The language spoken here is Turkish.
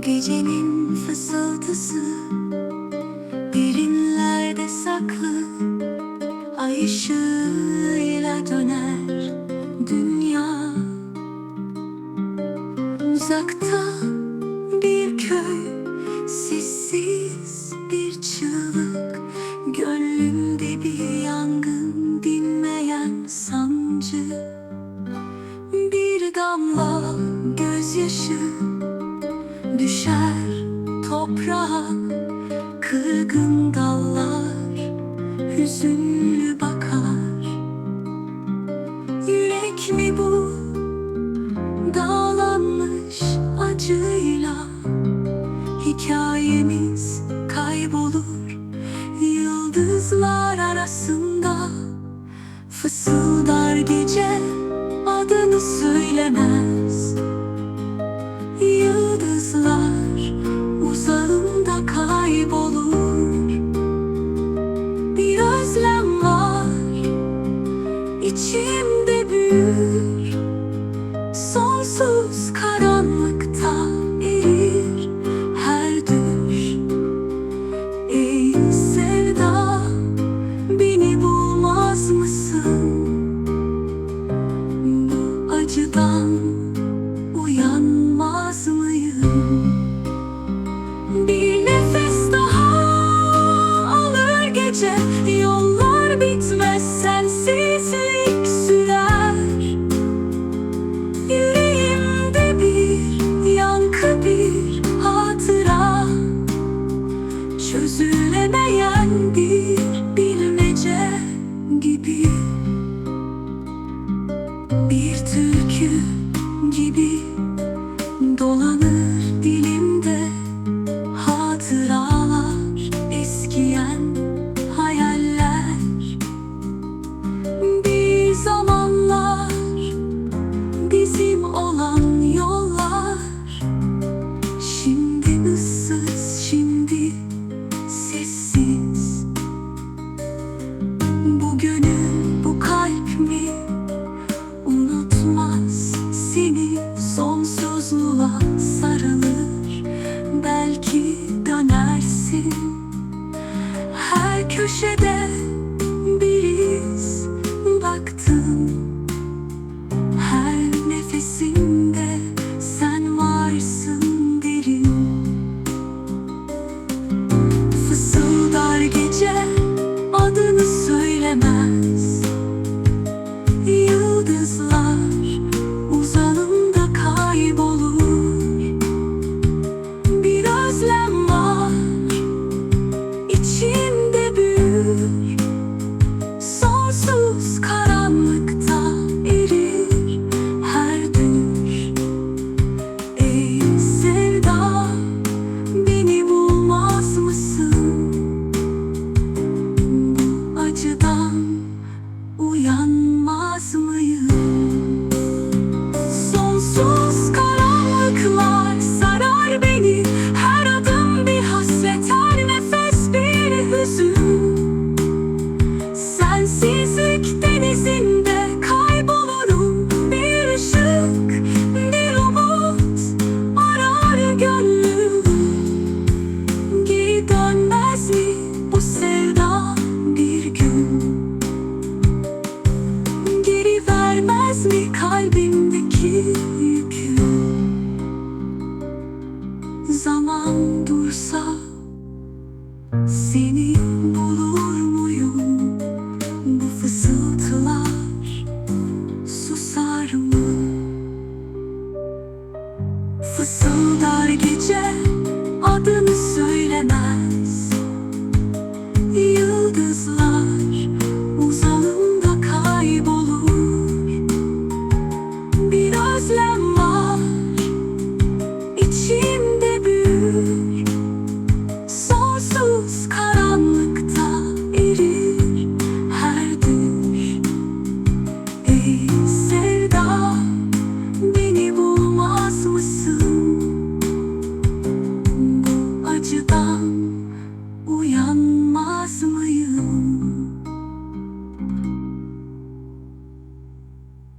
Gecenin fısıltısı Derinlerde saklı Ay ışığıyla döner dünya. Uzakta bir köy Sessiz bir çığlık Gönlümde bir yangın Dinmeyen sancı. Bir damla gözyaşı düşer toprağa Kırgın dallar hüzünlü bakar. Yürek mi bu? Dağlanmış acıyla Hikayemiz kaybolur. Yıldızlar arasında Fısıldayan belki dönersin Her köşede dursa Seni bulur muyum? Bu fısıltılar Susar mı? Fısıldar gece adını söylemez. Yıldızlar uzanımda kaybolur. Bir özlem 当